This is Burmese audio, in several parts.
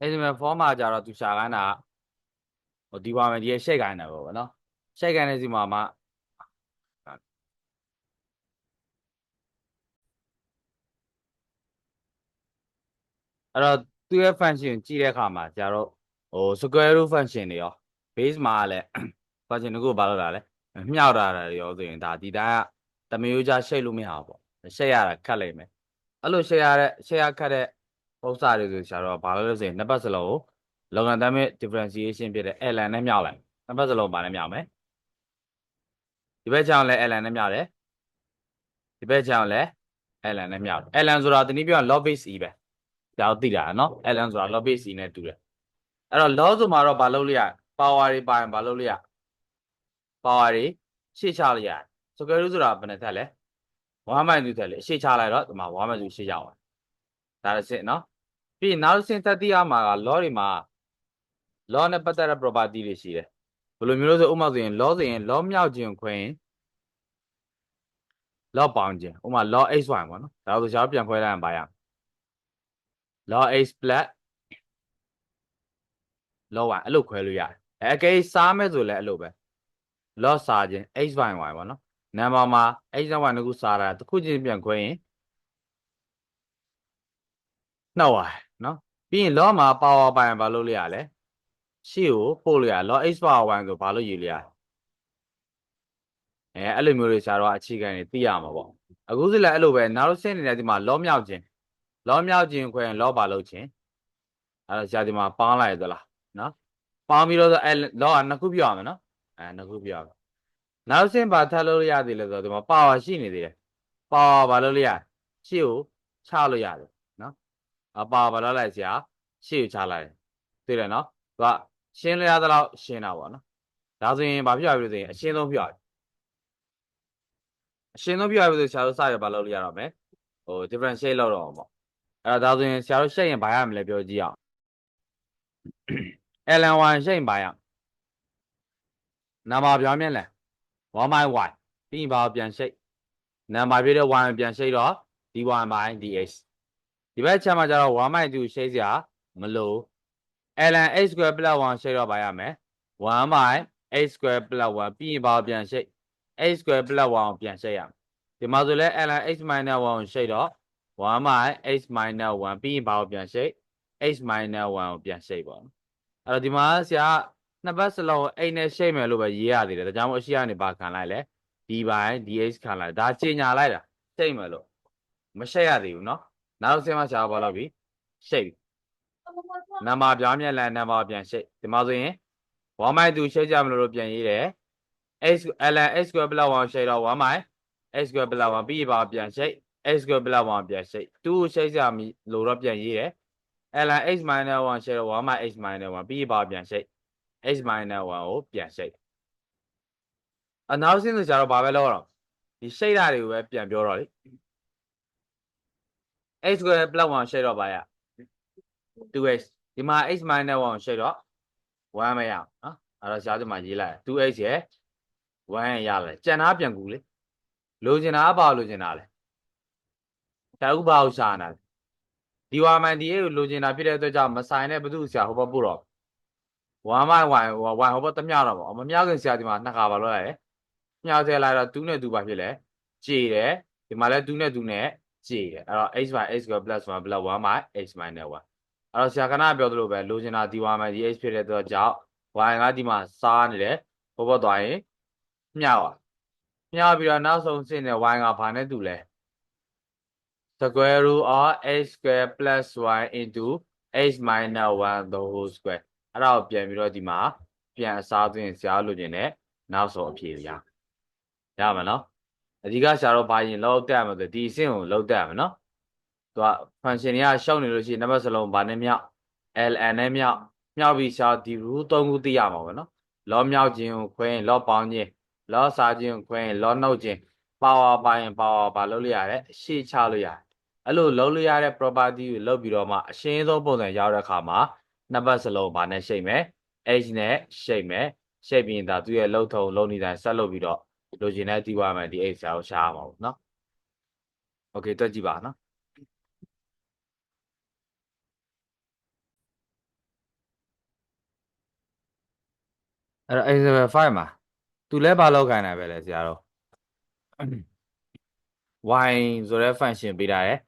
decimal form မှာကြတော့သူရှာခိုင်းတာဟိုဒီပါမယ်ဒီရဲ့ shape ခိုင်းတာပေါ့ဗောနော် shape ခိုင်းတဲ့စီမှာမှအဲ့တော့သူ့ရဲ့ function ကြည့်တဲ့အခါမှာကျတော့ဟို square root function တွေရော base မှာလည်း function တခုဘာလို့လာလဲမြှောက်တာတွေရောဆိုရင်ဒါဒီတိုင်းကတမျိုးကြ shape လို့မရဘူးပေါ့ shape ရတာခတ်လိုက်မယ်အဲ့လို shape ရတဲ့ shape ရခတ်တဲ့ ပုံစံတွေဆိုဆရာတော့ဘာလို့လဲဆိုရင်နှစ်ပတ်စလုံးကို logarithmic differentiation ဖြစ်တဲ့ ln နဲ့မြောက်လိုက်နှစ်ပတ်စလုံးဘာနဲ့မြောက်မယ်ဒီဘက်ချောင်းလဲ ln နဲ့မြောက်တယ်ဒီဘက်ချောင်းလဲ ln နဲ့မြောက်တယ် ln ဆိုတာတနည်းပြောရင် log base e ပဲဒါတော့သိတာနော် ln ဆိုတာ log base e နဲ့တူတယ်အဲ့တော့ log ဆိုမှာတော့ဘာလုပ်လို့ရ power တွေပါရင်ဘာလုပ်လို့ရ power တွေရှေ့ချလို့ရတယ် square root ဆိုတာဘယ်နဲ့ထက်လဲ1 minus ထက်လေရှေ့ချလိုက်တော့ဒီမှာ1 minus ရှေ့ရောက်သွား ဒါတစ်စစ်နော်ပြီးရင်နောက်တစ်ဆင့်သက်တိရမှာက law တွေမှာ law နဲ့ပတ်သက်တဲ့ property တွေရှိတယ်ဘယ်လိုမျိုးလို့ဆိုဥပမာဆိုရင် law ဆိုရင် law မြောက်ခြင်းခွင့် law ပေါင်းခြင်းဥပမာ law x y ပေါ့နော်ဒါဆိုကျွန်တော်ပြန်ခွဲလိုက်ရင်ဘာရ law x plus law y အဲ့လိုခွဲလို့ရတယ်အဲအကယ်စားမဲ့ဆိုလည်းအဲ့လိုပဲ law စားခြင်း x y y ပေါ့နော်နံပါတ်မှာ x y y နှစ်ခုစားတာတစ်ခုချင်းပြန်ခွဲရင် နှောက်ပါနော်ပြီးရင် law မှာ power ပိုင်းဘာလုပ်လို့ရလဲရှေ့ကိုပို့လို့ရ law x power 1ဆိုဘာလို့ယူလို့ရအဲအဲ့လိုမျိုးတွေရှားတော့အခြေခံတွေသိရမှာပေါ့အခုစလည်းအဲ့လိုပဲနောက်တစ်ဆင့်နေတဲ့ဒီမှာ law မြောက်ခြင်း law မြောက်ခြင်းခွဲရင် law ဘာလုပ်ခြင်းအဲ့တော့ရှားဒီမှာပေါင်းလိုက်ရသလားနော်ပေါင်းပြီးတော့အဲ law ကနှစ်ခုပြောရမယ်နော်အဲနှစ်ခုပြောရမယ်နောက်ဆင့်ဘာထပ်လို့ရသေးလဲဆိုတော့ဒီမှာ power ရှိနေသေးတယ် power ဘာလုပ်လို့ရရှေ့ကိုချလို့ရတယ်နော် အ power ဘာလုပ်လိုက်ဆရာရှေ့ကိုချလိုက်တယ်သိတယ်နော်သူကရှင်းလျားသလောက်ရှင်းတာပေါ့နော်ဒါဆိုရင်ဘာဖြစ်ရပြီလို့ဆိုရင်အရှင်းဆုံးဖြစ်ရပြီအရှင်းဆုံးဖြစ်ရပြီဆိုဆရာတို့စရဘာလုပ်လို့ရတော့မယ်ဟို differentiate လုပ်တော့မှာပေါ့အဲ့ဒါဒါဆိုရင်ဆရာတို့ရှက်ရင်ဘာရမလဲပြောကြည့်အောင် ln1 ရှက်ရင်ဘာရနံပါတ်ပြောင်းမြင်လဲ1 by y ပြီးရင်ဘာကိုပြန်ရှိတ်နံပါတ်ပြတဲ့ y ပြန်ရှိတ်တော့ dy by dx ဒီဘက်ချက်မှာကျတော့1 by 2ရှိတ်စရာမလို ln x square plus 1ရှိတ်တော့ပါရမယ်1 by x square plus 1ပြီးရင်ဘာကိုပြန်ရှိတ် x square plus 1ကိုပြန်ရှိတ်ရမယ်ဒီမှာဆိုလဲ ln x minus 1ကိုရှိတ်တော့1 by x minus 1ပြီးရင်ဘာကိုပြန်ရှိတ် x minus 1ကိုပြန်ရှိတ်ပါအဲ့တော့ဒီမှာဆရာနှစ်ဘက်စလုံးအိမ်နဲ့ရှိတ်မယ်လို့ပဲရေးရသေးတယ်ဒါကြောင့်မို့အရှိကနေဘာခံလိုက်လဲ d by dx ခံလိုက်ဒါကြေညာလိုက်တာရှိတ်မယ်လို့မရှိတ်ရသေးဘူးเนาะ နောက်ဆင်းမရှားပါတော့ပြီရှိတ်ပြီနံပါတ်ပြောင်းမြက်လန်နံပါတ်ပြန်ရှိတ်ဒီမှာဆိုရင်1 by 2ရှိတ်ကြမလို့ပြန်ရေးတယ် x ln x square plus 1ရှိတ်တော့1 by x square plus 1ပြီးပါပြန်ရှိတ် x square plus 1ပြန်ရှိတ်2ရှိတ်ကြမလို့တော့ပြန်ရေးတယ် ln x minus 1ရှိတ်တော့1 by x minus 1ပြီးပါပြန်ရှိတ် x minus 1ကိုပြန်ရှိတ်အနောက်ဆင်းဆိုကြတော့ဘာပဲလောက်တော့ဒီရှိတ်တာတွေကိုပဲပြန်ပြောတော့လေ x square plus 1ရှိတ်တော့ဘာရ 2x ဒီမှာ x minus 1ရှိတ်တော့1မရအောင်နော်အဲ့တော့ရှားဒီမှာရေးလိုက် 2x ရဲ့1ရလာကြံသားပြန်ကူလေလိုချင်တာဘာလိုချင်တာလဲဒါဥပဘာကိုရှာနေတာဒီဝါမန်ဒီကိုလိုချင်တာဖြစ်တဲ့အတွက်ကြောင့်မဆိုင်တဲ့ဘုသူဆရာဟိုဘက်ပို့တော့1 by 1 1ဟိုဘက်တမျှတော့ပေါ့မမျှခင်ဆရာဒီမှာနှစ်ခါပါလို့ရတယ်မျှဆဲလိုက်တော့2နဲ့2ပါဖြစ်လဲကြည်တယ်ဒီမှာလဲ2နဲ့2နဲ့ ကြည်တယ်အဲ့တော့ h by h square plus 1 plus 1 by h minus 1အဲ့တော့ဆရာခဏပြောသလိုပဲလိုချင်တာဒီဝါမန်ဒီ h ဖြစ်တဲ့အတွက်ကြောင့် y ကဒီမှာစားနေတယ်ဟိုဘက်သွားရင်မျှပါမျှပြီးတော့နောက်ဆုံးဆင့်တဲ့ y ကဘာနဲ့တူလဲ square root of x square plus y into x minus 1 the whole square အဲ့ဒါကိုပြန်ပြီးတော့ဒီမှာပြန်အစားသွင်းဆရာလို့ခြင်းနဲ့နောက်ဆုံးအဖြေရရမှာနော် အဓိကဆရာတော့ဘာရင်လောက်တက်ရမှာဆိုဒီအဆင့်ကိုလောက်တက်ရမှာနော်သူက function တွေကရှောက်နေလို့ရှိရင်နံပါတ်စလုံးဘာနဲ့မြောက် ln နဲ့မြောက်မြောက်ပြီးဆရာဒီ root 3ခုသိရမှာပဲနော်လောမြောက်ခြင်းကိုခွဲရင်လောပေါင်းခြင်းလောစားခြင်းကိုခွဲရင်လောနှုတ်ခြင်း power ပိုင်း power ဘာလုပ်လို့ရတယ်အရှိချလို့ရတယ်အဲ့လိုလုံးလို့ရတဲ့ property ကိုလုပ်ပြီးတော့မှအရှင်းဆုံးပုံစံရောက်တဲ့အခါမှာနှစ်ဘက်စလုံးဘာနဲ့ရှိတ်မယ် h နဲ့ရှိတ်မယ်ရှိတ်ပြီးရင်ဒါသူ့ရဲ့လုံးထုံလုံးနေတိုင်းဆက်လုပ်ပြီးတော့ လိုချင်တဲ့အတိဝါမယ်ဒီအိတ်ဆရာကိုရှားအောင်ပါဘူးเนาะโอเคတွက်ကြည့်ပါเนาะအဲ့တော့ example 5မှာသူလဲဘာလောက်ခံတာပဲလဲဆရာတော် y ဆိုတဲ့ function ပေးထားတယ်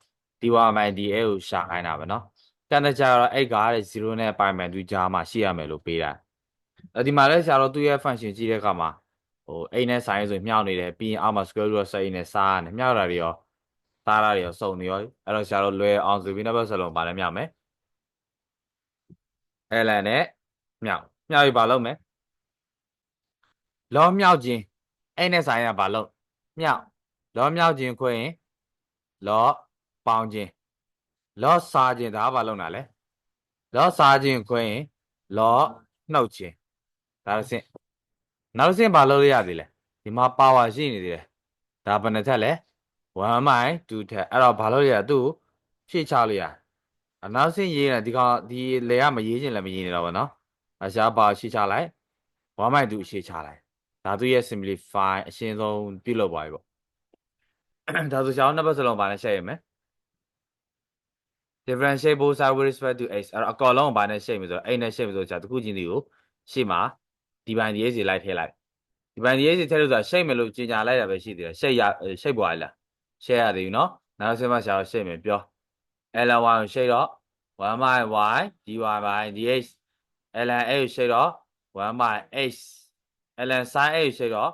ဒီဝါမိုင်ဒီအဲကိုရှာခိုင်းတာပဲเนาะတန်တကြာတော့အဲ့ကတဲ့0နဲ့ π မိုင်သူကြားမှာရှိရမယ်လို့ပေးတာအဲ့ဒီမှာလဲဆရာတော်သူ့ရဲ့ function ကြည့်တဲ့အခါမှာ ဟို a နဲ့ sin ဆိုမြှောက်နေတယ်ပြီးရင်အောက်မှာ square root of 7နဲ့စားရတယ်မြှောက်တာတွေရောစားတာတွေရောစုံနေရောအဲ့တော့ဆရာတော်လွယ်အောင်ဆိုပြီးနောက်ဘက်စလုံးပါလဲမြှောက်မယ် ln နဲ့မြှောက်မြှောက်ပြီးပါလုံးမယ်လောမြှောက်ခြင်းအဲ့နဲ့ဆိုင်ရပါလုံးမြှောက်လောမြှောက်ခြင်းခွဲရင်လောပေါင်းခြင်းလောစားခြင်းဒါကဘာလုံးတာလဲလောစားခြင်းခွဲရင်လောနှုတ်ခြင်းဒါတစ်ဆင့် နောက်တစ်ဆင့်ဘာလုပ်ရရသေးလဲဒီမှာ power ရှိနေသေးတယ်ဒါဘယ်နှထက်လဲ1 by 2ထက်အဲ့တော့ဘာလုပ်ရသူ့ကိုဖြည့်ချလို့ရအနောက်ဆင့်ရေးနေဒီကောင်ဒီလေကမရေးခြင်းလည်းမရေးနေတော့ဘောနော်အရှားပါရှင်းချလိုက်1 by 2ရှင်းချလိုက်ဒါသူရဲ့ simplify အရှင်းဆုံးပြုလုပ်ပါပြီပေါ့ဒါဆိုရှောင်းနှစ်ပတ်စလုံးပါနဲ့ရှက်ရမယ် differentiate both sides with respect to x အဲ့တော့အကောလုံးကိုဘာနဲ့ရှင်းမဆိုတော့ x နဲ့ရှင်းမဆိုတော့တခုချင်းစီကိုရှေ့မှာ ဒီပိုင်းဒီရေးစီလိုက်ထည့်လိုက်ဒီပိုင်းဒီရေးစီထည့်လို့ဆိုတာရှိတ်မယ်လို့ကြေညာလိုက်တာပဲရှိသေးတယ်ရှိတ်ရရှိတ်ပွားလားရှိတ်ရသေးဘူးနော်နောက်ဆက်မရှာတော့ရှိတ်မယ်ပြော ln y ကိုရှိတ်တော့1 by y dy by dx ln a ကိုရှိတ်တော့1 by x ln sin a ကိုရှိတ်တော့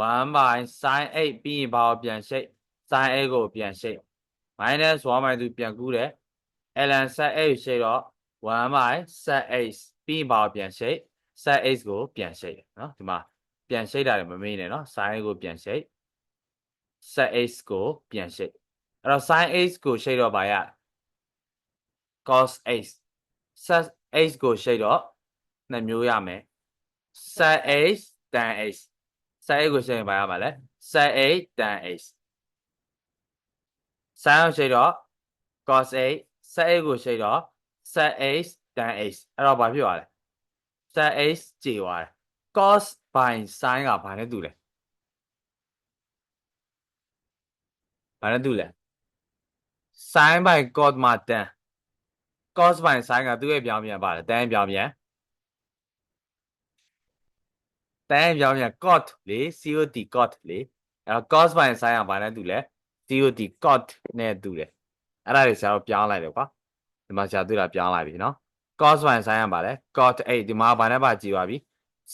1 by sin a ပြီးရင်ဘာကိုပြန်ရှိတ် sin a ကိုပြန်ရှိတ် minus 1 by 2ပြန်ကူးတယ် ln sin a ကိုရှိတ်တော့1 by sin a ပြီးရင်ဘာကိုပြန်ရှိတ် set x ကိုပြန်ရှိတယ်နော်ဒီမှာပြန်ရှိတာလည်းမမေ့နဲ့နော် sin ကိုပြန်ရှိ set x ကိုပြန်ရှိအဲ့တော့ sin x ကိုရှိတော့ဗာရ cos x set x ကိုရှိတော့နှစ်မျိုးရမယ် set x tan x set x ကိုရှိရင်ဗာရပါလဲ set x tan x sin ကိုရှိတော့ cos x set x ကိုရှိတော့ set x tan x အဲ့တော့ဗာဖြစ်သွားလဲ set h ကြေသွားတယ် cos by sin ကဘာနဲ့တူလဲဘာနဲ့တူလဲ sin by cos မှာ tan cos by sin ကသူ့ရဲ့ပြောင်းပြန်ပါတယ် tan ပြောင်းပြန် tan ပြောင်းပြန် cot လေ cot cot လေအဲ့တော့ cos by sin ကဘာနဲ့တူလဲ cot cot နဲ့တူတယ်အဲ့ဒါတွေဆရာတို့ပြောင်းလိုက်တယ်ကွာဒီမှာဆရာတွေ့တာပြောင်းလိုက်ပြီနော် cos 1 sin ရပါလဲ cot 8ဒီမှာဘာနဲ့ပါကြည့်ပါပြီ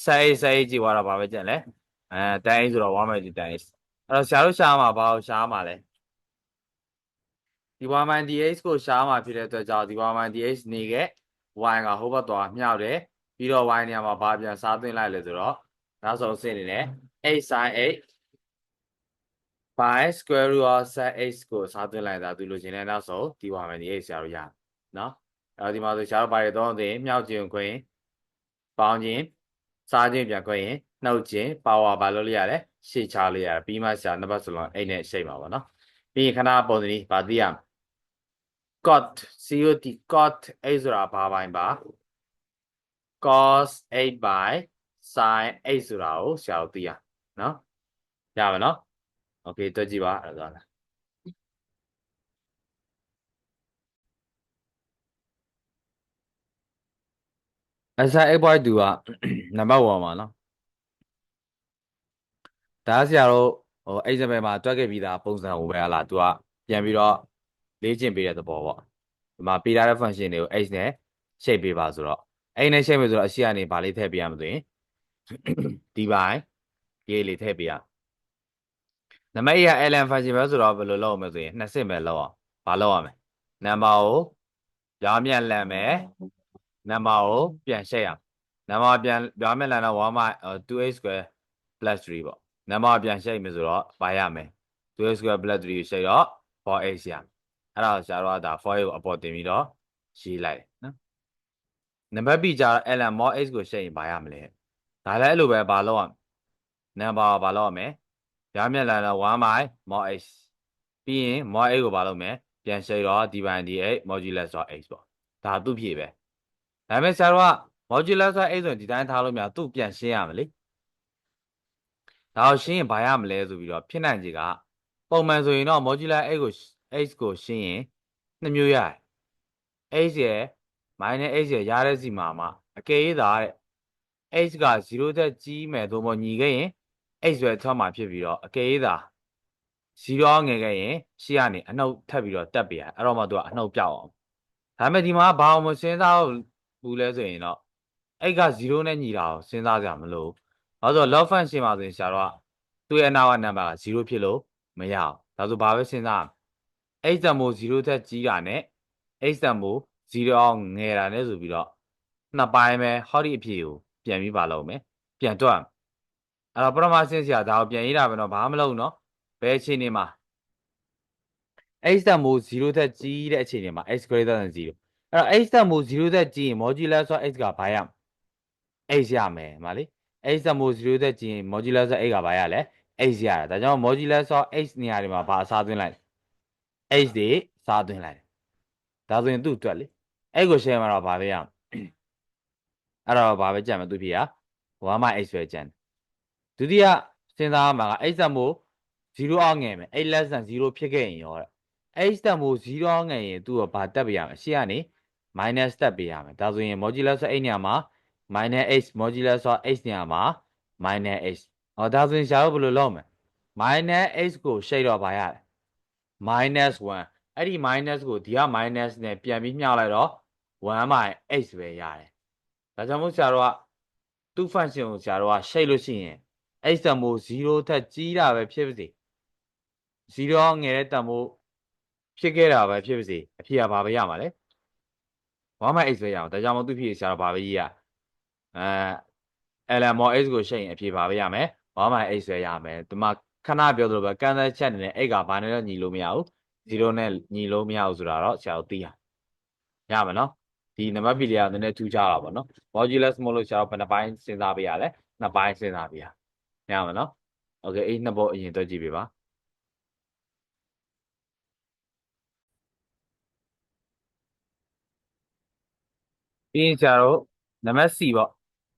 sin 8ကြည့်သွားတော့ဘာပဲကျန်လဲအဲ tan 8ဆိုတော့1 by 2 tan 8အဲ့တော့ဆရာတို့ရှားမှာဘာကိုရှားမှာလဲဒီ1 by dx ကိုရှားမှာဖြစ်တဲ့အတွက်ကြောင့်ဒီ1 by dx နေခဲ့ y ကဟိုဘက်သွားမြောက်တယ်ပြီးတော့ y နေရာမှာဘာပြန်စားသွင်းလိုက်လဲဆိုတော့နောက်ဆုံးဆင့်နေတယ်8 sin 8 by square root of set h ကိုစားသွင်းလိုက်တာသူလိုချင်တဲ့နောက်ဆုံးဒီပါမယ်ဒီ h ဆရာတို့ရနော် အဲဒီမှာဆိုဆရာတို့ဘာတွေတော့သိမြောက်ခြင်းခွင့်ပေါင်းခြင်းစားခြင်းပြန်ခွင့်ရင်နှုတ်ခြင်း power ဘာလို့လဲရတယ်ရှေ့ချလို့ရတယ်ပြီးမှဆရာနှစ်ပတ်စလုံးအဲ့နဲ့ရှိမှာပါနော်ပြီးရင်ခဏပုံစံนี้ဗာသိရမယ် cot cot cot h ဆိုတာဘာပိုင်းပါ cos 8 by sin 8ဆိုတာကိုဆရာတို့သိရနော်ရပါနော် โอเคတွက်ကြည့်ပါအဲ့ဒါလား အစား8.2ကနံပါတ်1ပါနော်ဒါဆရာတို့ဟို example မှာတွက်ခဲ့ပြီးသားပုံစံကိုပဲဟာလား तू ကပြန်ပြီးတော့လေ့ကျင့်ပေးတဲ့သဘောပေါ့ဒီမှာပေးထားတဲ့ function တွေကို h နဲ့ shape ပေးပါဆိုတော့ h နဲ့ shape ပေးဆိုတော့အရှိကနေဗာလေးထည့်ပေးရမှာဆိုရင်ဒီပိုင်းရေးလေးထည့်ပေးရနံပါတ်1က ln function ပဲဆိုတော့ဘယ်လိုလုပ်အောင်မလဲဆိုရင်နှစ်ဆင့်ပဲလုပ်အောင်ဘာလုပ်ရမလဲနံပါတ်ကိုပြောင်းပြန်လန်မယ် နံပါတ်ကိုပြန်ရှက်ရအောင်နံပါတ်ပြန်ပြောင်းပြန်လန်တော့1 2a square plus 3ပေါ့နံပါတ်ပြန်ရှက်မယ်ဆိုတော့ဘာရမလဲ 2a square plus 3ကိုရှက်တော့ 4x ရမယ်အဲ့ဒါဆရာတို့ကဒါ 4a ကိုအပေါ်တင်ပြီးတော့ရေးလိုက်တယ်နော်နံပါတ် b ကျတော့ ln mod x ကိုရှက်ရင်ဘာရမလဲဒါလည်းအဲ့လိုပဲဘာလုပ်ရမလဲနံပါတ်ကိုဘာလုပ်ရမလဲရမြက်လာတော့1 by mod h ပြီးရင် mod h ကိုဘာလုပ်မလဲပြန်ရှိတော့ d by d8 modulus of h ပေါ့ဒါသူ့ဖြည့်ပဲ ဒါပေမဲ့ဆရာတို့က modulus of h ဆိုရင်ဒီတိုင်းထားလို့မရသူ့ပြန်ရှင်းရမလေဒါကိုရှင်းရင်ဘာရမလဲဆိုပြီးတော့ဖြစ်နိုင်ခြေကပုံမှန်ဆိုရင်တော့ modulus h ကို h ကိုရှင်းရင်နှစ်မျိုးရတယ် h ရယ် minus h ရယ်ရတဲ့စီမှာမှာအကယ်၍သာတဲ့ h က0ထက်ကြီးမယ်သို့မဟုတ်ညီခဲ့ရင် h ပဲထွက်မှာဖြစ်ပြီးတော့အကယ်၍သာ0ငယ်ခဲ့ရင်ရှေ့ကနေအနှုတ်ထပ်ပြီးတော့တက်ပြရအဲ့တော့မှသူကအနှုတ်ပြောက်အောင်ဒါပေမဲ့ဒီမှာဘာအောင်မစဉ်းစား ဘူးလဲဆိုရင်တော့အဲ့က0နဲ့ညီတာကိုစဉ်းစားကြမလို့ဘာလို့လဲဆိုတော့ log function မှာဆိုရင်ဆရာတော့သူ့ရဲ့အနာကနံပါတ်က0ဖြစ်လို့မရအောင်ဒါဆိုဘာပဲစဉ်းစား h တန်မို့0ထက်ကြီးတာနဲ့ h တန်မို့0အောင်ငယ်တာနဲ့ဆိုပြီးတော့နှစ်ပိုင်းပဲဟောဒီအဖြစ်ကိုပြန်ပြီးပါလို့မယ်ပြန်တွက်အဲ့တော့ပရမစင်ဆရာဒါကိုပြန်ရေးတာပဲတော့ဘာမှမလုပ်နော်ဘယ်အချိန်နေမှာ h တန်မို့0ထက်ကြီးတဲ့အခြေအနေမှာ x greater than 0 အဲ့တော့ h တန်မို့0ထက်ကြီးရင် modulus of x ကဘာရ h ရမယ်မလေး h တန်မို့0ထက်ကြီးရင် modulus of x ကဘာရလဲ h ရတာဒါကြောင့် modulus of x နေရာတွေမှာဘာအစားသွင်းလိုက် h တွေစားသွင်းလိုက်ဒါဆိုရင်သူ့အတွက်လေအဲ့ကို share မှာတော့ဘာပဲရအဲ့တော့ဘာပဲကြံမသူဖြစ်ရ1 my x ပဲကြံဒုတိယစဉ်းစားမှာက x တန်မို့0အောက်ငယ်မယ် x less than 0ဖြစ်ခဲ့ရင်ရောတဲ့ h တန်မို့0အောက်ငယ်ရင်သူ့ကဘာတက်ပေးရမလဲရှေ့ကနေ minus တက်ပေးရမယ်ဒါဆိုရင် modulus of x နေရာမှာ minus h modulus of h နေရာမှာ minus h ဟောဒါဆိုရင်ရှားလို့ဘယ်လိုလုပ်မလဲ minus h ကိုရှိတ်တော့ဘာရတယ် minus 1အဲ့ဒီ minus ကိုဒီက minus နဲ့ပြန်ပြီးမျှလိုက်တော့1 by h ပဲရတယ်ဒါကြောင့်မို့ဆရာတော်ကသူ့ function ကိုဆရာတော်ကရှိတ်လို့ရှိရင် h တန်မို့0ထက်ကြီးတာပဲဖြစ်ပါစေ0ငယ်တဲ့တန်မို့ဖြစ်ခဲ့တာပဲဖြစ်ပါစေအဖြစ်ကဘာပဲရမှာလဲ ဘာမှအိတ်ဆွဲရအောင်ဒါကြောင့်မို့သူ့ဖြစ်ရှာတော့ဘာပဲကြီးอ่ะအဲအလမ်မောအိတ်ကိုရှိရင်အဖြစ်ဘာပဲရမယ်ဘာမှအိတ်ဆွဲရမယ်ဒီမှာခဏပြောသလိုပဲကန်ဆယ်ချက်နေနဲ့အိတ်ကဘာနဲ့တော့ညီလို့မရဘူး0နဲ့ညီလို့မရဘူးဆိုတာတော့ဆရာတို့သိရရမယ်နော်ဒီနံပါတ်ပီလီယာနည်းနည်းထူးခြားတာပေါ့နော် modulus မလို့ဆရာတို့ဘယ်နှပိုင်းစဉ်းစားပေးရလဲနှစ်ပိုင်းစဉ်းစားပေးရရမယ်နော် okay အဲ့နှစ်ပေါ်အရင်တွက်ကြည့်ပေးပါ ပြီးရင်ဆရာတို့နံပါတ် C ပေါ့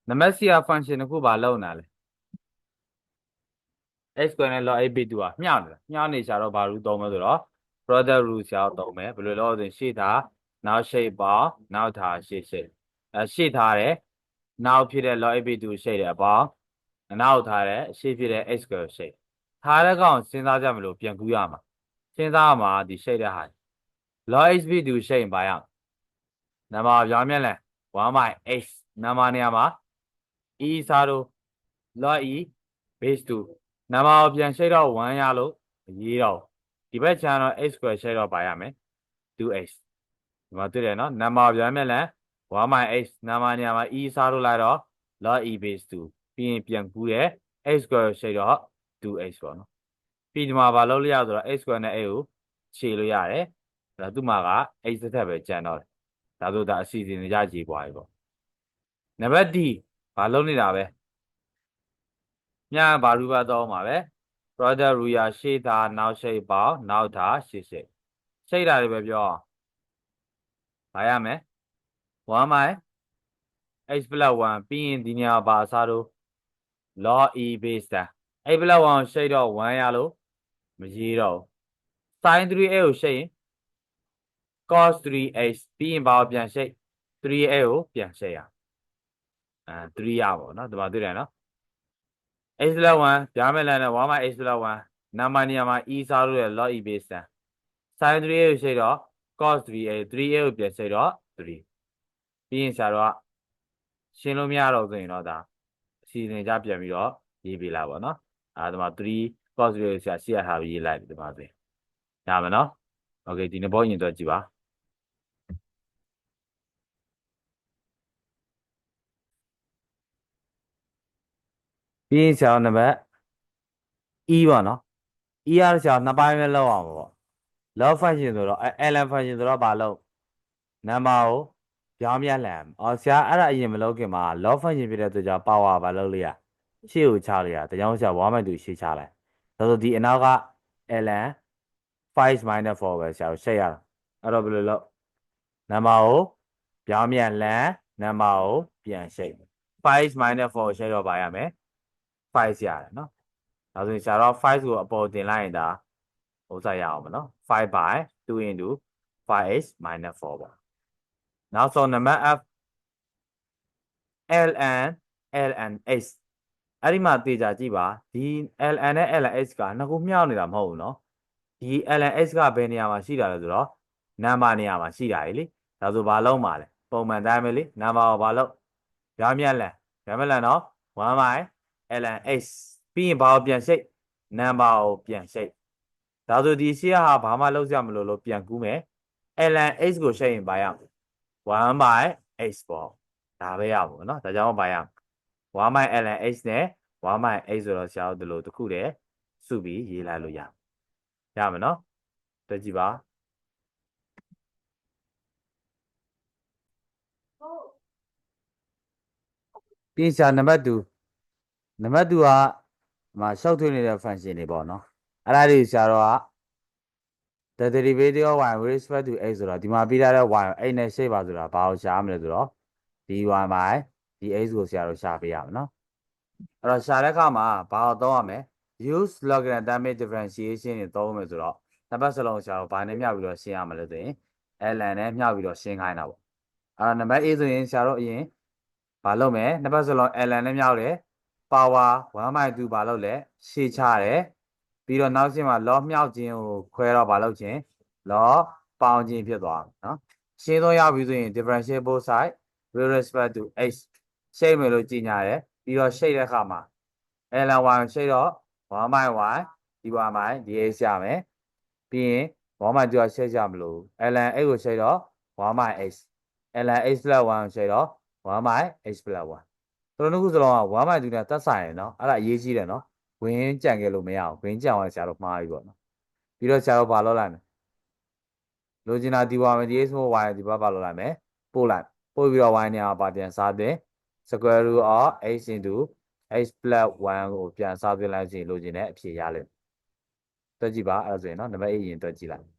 နံပါတ် C က function တစ်ခုပါလောက်နာလဲ x square နဲ့ log a b 2อ่ะမျှနေတာမျှနေချာတော့ဘာ rule သုံးမလဲဆိုတော့ product rule ဆရာတို့သုံးမယ်ဘယ်လိုလဲဆိုရင်ရှေ့ထားနောက်ရှေ့ပေါင်းနောက်ထားရှေ့ရှေ့အဲရှေ့ထားတယ်နောက်ဖြစ်တဲ့ log a b 2ရှေ့တယ်အပေါင်းနောက်ထားတယ်ရှေ့ဖြစ်တဲ့ x square ရှေ့ထားတဲ့ကောင်စဉ်းစားကြမလို့ပြန်ကူးရမှာစဉ်းစားရမှာဒီရှေ့တဲ့ဟာ log h b 2ရှေ့ရင်ဘာရနံပါတ်ပြောင်းမြင်လဲ 1 by x နံပါတ်နေရာမှာ e စားတော့ log e base 2နံပါတ်ကိုပြန်ရှိတော့1ရလို့မရေးတော့ဒီဘက်ခြမ်းတော့ x square ရှိတော့ပါရမယ် 2x ဒီမှာတွေ့တယ်နော်နံပါတ်ပြန်မဲ့လန်1 my x နံပါတ်နေရာမှာ e စားလို့လိုက်တော့ log e base 2ပြီးရင်ပြန်ကူးတယ် x square ရှိတော့ 2x ပေါ့နော်ပြီးဒီမှာဘာလုပ်လို့ရဆိုတော့ x square နဲ့ a ကိုခြေလို့ရတယ်ဒါသူ့မှာက x တစ်ထပ်ပဲကျန်တော့တယ် ဒါဆိုဒါအစီအစဉ်ကြကြည်ပွားပြီပေါ့နံပါတ် d ဘာလုပ်နေတာပဲညဘာရူပါတော့မှာပဲ product rule ရှေ့သားနောက်ရှိတ်ပေါင်းနောက်သားရှေ့ရှိတ်ရှိတ်တာတွေပဲပြောအောင်ဘာရမယ်1 my x plus 1ပြီးရင်ဒီညဘာအစားတော့ log e base တာ x plus 1ရှိတ်တော့1ရလို့မရေးတော့ sin 3a ကိုရှိတ်ရင် cos 3x ပြီးရင်ဘာကိုပြန်ရှိတ် 3a ကိုပြန်ရှိတ်ရအဲ3ရပါတော့เนาะဒီမှာတွေ့တယ်เนาะ x plus 1ပြားမဲ့လမ်းနဲ့1 x plus 1နံပါတ်နေရာမှာ e စားလို့ရ log e base တန် sin 3a ကိုရှိတော့ cos 3a 3a ကိုပြန်ရှိတော့3ပြီးရင်ဆရာတို့ကရှင်းလို့မရတော့ဆိုရင်တော့ဒါအစီအစဉ်ကြပြန်ပြီးတော့ရေးပေးလိုက်ပါတော့အဲဒါမှ3 cos 3a ကိုဆရာရှေ့ရထားပြီးရေးလိုက်ဒီမှာဆိုရင်ရမယ်နော်โอเคဒီနှစ်ဘောရင်တော့ကြည့်ပါ ပြီးရင်ဆရာနံပါတ် e ပါနော် e ရတဲ့ဆရာနှစ်ပိုင်းပဲလောက်အောင်ပေါ့ log function ဆိုတော့ ln function ဆိုတော့ဘာလို့နံပါတ်ကိုပြောင်းပြန်လှန်အော်ဆရာအဲ့ဒါအရင်မလုပ်ခင်မှာ log function ဖြစ်တဲ့အတွက်ကြောင့် power ဘာလုပ်လိုက်ရရှေ့ကိုချလိုက်ရတကြောင်ဆရာ1 2ရှေ့ချလိုက်ဒါဆိုဒီအနောက်က ln 5 minus 4ပဲဆရာရှေ့ရတာအဲ့တော့ဘယ်လိုလုပ်နံပါတ်ကိုပြောင်းပြန်လှန်နံပါတ်ကိုပြန်ရှေ့5 minus 4ရှေ့တော့ပါရမယ် 5ရတယ်နော်ဒါဆိုရင်ဆရာတော့5ကိုအပေါ်တင်လိုက်ရင်ဒါဥစားရအောင်မနော်5 by 2 into 5h minus 4ပေါ့နောက်ဆုံးနံပါတ် f ln ln x အဲ့ဒီမှာသေချာကြည့်ပါဒီ ln နဲ့ ln x ကနှစ်ခုမျှောက်နေတာမဟုတ်ဘူးเนาะဒီ ln x ကဘယ်နေရာမှာရှိတာလဲဆိုတော့နံပါတ်နေရာမှာရှိတာလေဒါဆိုဘာလုံးပါလဲပုံမှန်တိုင်းပဲလေနံပါတ်ကိုဘာလုံးရမြက်လန်ရမြက်လန်နော်1 by ln x ပြီးရင်ဘာကိုပြန်ရှိတ်နံပါတ်ကိုပြန်ရှိတ်ဒါဆိုဒီရှေ့ဟာဘာမှလုံးစရာမလိုလို့ပြန်ကူးမယ် ln x ကိုရှိတ်ရင်ဘာရမလဲ1 by x ပေါ့ဒါပဲရပါဘူးเนาะဒါကြောင့်ဘာရ1 by ln x နဲ့1 by x ဆိုတော့ဆရာတို့ဒီလိုတစ်ခုတည်းစုပြီးရေးလိုက်လို့ရရမယ်เนาะတွေ့ကြည့်ပါပြင်စာနံပါတ်2 နံပါတ်2ကမှာရှောက်ထွေးနေတဲ့ function တွေပေါ့နော်အဲ့ဒါတွေဆရာတော်က the derivative of y with respect to x ဆိုတော့ဒီမှာပြထားတဲ့ y ကို x နဲ့ shape ပါဆိုတာဘာကိုရှားမလဲဆိုတော့ဒီ y မှာဒီ x ကိုဆရာတော်ရှားပေးရမယ်နော်အဲ့တော့ရှားတဲ့အခါမှာဘာကိုသုံးရမလဲ use logarithmic differentiation တွေသုံးမယ်ဆိုတော့နှစ်ပတ်စလုံးဆရာတော်ဘာနဲ့မျှပြီးတော့ရှင်းရမလဲဆိုရင် ln နဲ့မျှပြီးတော့ရှင်းခိုင်းတာပေါ့အဲ့တော့နံပါတ် a ဆိုရင်ဆရာတော်အရင်ဘာလုပ်မလဲနှစ်ပတ်စလုံး ln နဲ့မျှတယ် power 1/2ဘာလုပ်လဲရှေ့ချတယ်ပြီးတော့နောက်ရှင်းမှာ log မြောက်ခြင်းကိုခွဲတော့ဘာလုပ်ခြင်း log ပေါင်းခြင်းဖြစ်သွားမယ်နော်ရှင်းတော့ရပြီဆိုရင် differentiate both side with respect to x ရှိတ်မယ်လို့ကြီးညာတယ်ပြီးတော့ရှိတ်တဲ့အခါမှာ ln1 ရှိတ်တော့ 1/y dy by dx ရမယ်ပြီးရင်1/2ကရှိတ်ကြမလို့ ln x ကိုရှိတ်တော့ 1/x ln x 1ရှိတ်တော့ 1/x 1 တို့နှစ်ခုစလုံးက1 by 2နဲ့သက်ဆိုင်ရယ်နော်အဲ့ဒါအရေးကြီးတယ်နော်ဝင်းကြံခဲ့လို့မရအောင်ဝင်းကြံအောင်ဆရာတို့မှားပြီပေါ့နော်ပြီးတော့ဆရာတို့ဘာလုပ်လိုက်မလဲလိုချင်တာဒီပါမယ်ဒီ x မို့ y ဒီဘက်ဘာလုပ်လိုက်မလဲပို့လိုက်ပို့ပြီးတော့ y နေရာပါပြန်စားတဲ့ square root of x into x plus 1ကိုပြန်စားပြလိုက်ရင်လိုချင်တဲ့အဖြေရလိမ့်မယ်တွက်ကြည့်ပါအဲ့ဒါဆိုရင်နော်နံပါတ်8ရင်တွက်ကြည့်လိုက်